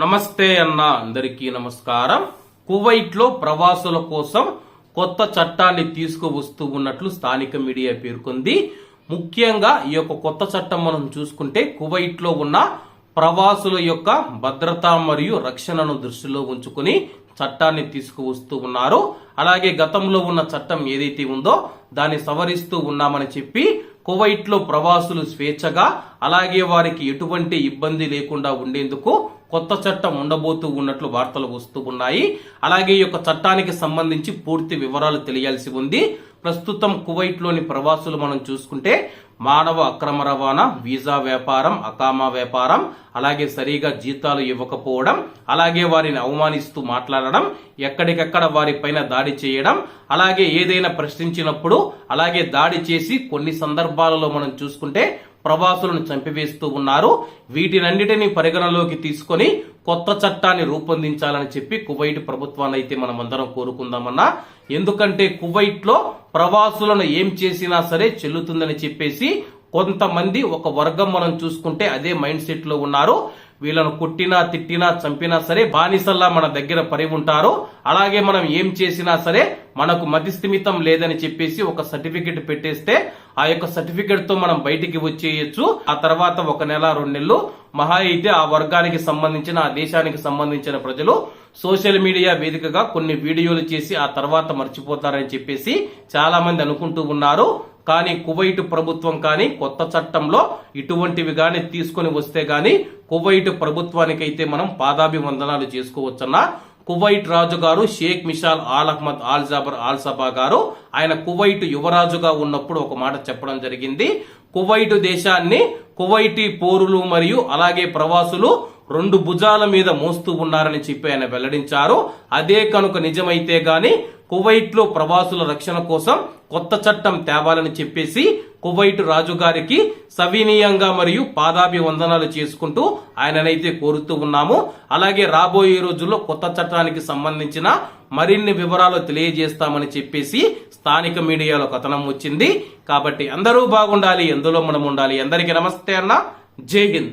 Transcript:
నమస్తే అన్న అందరికీ నమస్కారం. కువైట్లో ప్రవాసుల కోసం కొత్త చట్టాన్ని తీసుకువస్తూ ఉన్నట్లు స్థానిక మీడియా పేర్కొంది. ముఖ్యంగా ఈ యొక్క కొత్త చట్టం మనం చూసుకుంటే కువైట్లో ఉన్న ప్రవాసుల యొక్క భద్రత మరియు రక్షణను దృష్టిలో ఉంచుకుని చట్టాన్ని తీసుకువస్తూ ఉన్నారు. అలాగే గతంలో ఉన్న చట్టం ఏదైతే ఉందో దాన్ని సవరిస్తూ ఉన్నామని చెప్పి కువైట్లో ప్రవాసులు స్వేచ్ఛగా అలాగే వారికి ఎటువంటి ఇబ్బంది లేకుండా ఉండేందుకు కొత్త చట్టం ఉండబోతూ ఉన్నట్లు వార్తలు వస్తూ ఉన్నాయి అలాగే ఈ యొక్క చట్టానికి సంబంధించి పూర్తి వివరాలు తెలియాల్సి ఉంది. ప్రస్తుతం కువైట్లోని ప్రవాసులు మనం చూసుకుంటే మానవ అక్రమ రవాణా వీసా వ్యాపారం అకామా వ్యాపారం అలాగే సరిగా జీతాలు ఇవ్వకపోవడం అలాగే వారిని అవమానిస్తూ మాట్లాడడం ఎక్కడికక్కడ వారిపైన దాడి చేయడం అలాగే ఏదైనా ప్రశ్నించినప్పుడు అలాగే దాడి చేసి కొన్ని సందర్భాలలో మనం చూసుకుంటే ప్రవాసులను చంపివేస్తూ ఉన్నారు. వీటినన్నిటినీ పరిగణలోకి తీసుకొని కొత్త చట్టాన్ని రూపొందించాలని చెప్పి కువైట్ ప్రభుత్వాన్ని అయితే మనం అందరం కోరుకుందామన్నా. ఎందుకంటే కువైట్లో ప్రవాసులను ఏం చేసినా సరే చెల్లుతుందని చెప్పేసి కొంతమంది ఒక వర్గం మనం చూసుకుంటే అదే మైండ్ సెట్లో ఉన్నారు. వీళ్ళను కొట్టినా తిట్టినా చంపినా సరే బానిసల్లా మన దగ్గర పరి ఉంటారు. అలాగే మనం ఏం చేసినా సరే మనకు మతిస్థిమితం లేదని చెప్పేసి ఒక సర్టిఫికెట్ పెట్టేస్తే ఆ యొక్క సర్టిఫికెట్తో మనం బయటికి వచ్చేయచ్చు. ఆ తర్వాత ఒక నెల రెండు నెలలు మహా అయితే ఆ వర్గానికి సంబంధించిన ఆ దేశానికి సంబంధించిన ప్రజలు సోషల్ మీడియా వేదికగా కొన్ని వీడియోలు చేసి ఆ తర్వాత మర్చిపోతారని చెప్పేసి చాలా మంది అనుకుంటూ ఉన్నారు. కానీ కువైట్ ప్రభుత్వం కానీ కొత్త చట్టంలో ఇటువంటివి కానీ తీసుకొని వస్తే కానీ కువైట్ ప్రభుత్వానికైతే మనం పాదాభివందనాలు చేసుకోవచ్చన్నా కువైట్ రాజు గారు Sheikh Mishal Al Ahmad Al Jaber Al Sabah గారు ఆయన కువైట్ యువరాజుగా ఉన్నప్పుడు ఒక మాట చెప్పడం జరిగింది. కువైట్ దేశాన్ని కువైటీ పోరులు మరియు అలాగే ప్రవాసులు రెండు భుజాల మీద మోస్తూ ఉన్నారని చెప్పి ఆయన వెల్లడించారు. అదే కనుక నిజమైతే గాని కువైట్లో ప్రవాసుల రక్షణ కోసం కొత్త చట్టం తేవాలని చెప్పేసి కువైట్ రాజుగారికి సవినీయంగా మరియు పాదాభివందనాలు చేసుకుంటూ ఆయననైతే కోరుతూ ఉన్నాము. అలాగే రాబోయే రోజుల్లో కొత్త చట్టానికి సంబంధించిన మరిన్ని వివరాలు తెలియజేస్తామని చెప్పేసి స్థానిక మీడియాలో కథనం వచ్చింది. కాబట్టి అందరూ బాగుండాలి ఎందులో మనం ఉండాలి. అందరికీ నమస్తే అన్న. జై హింద్.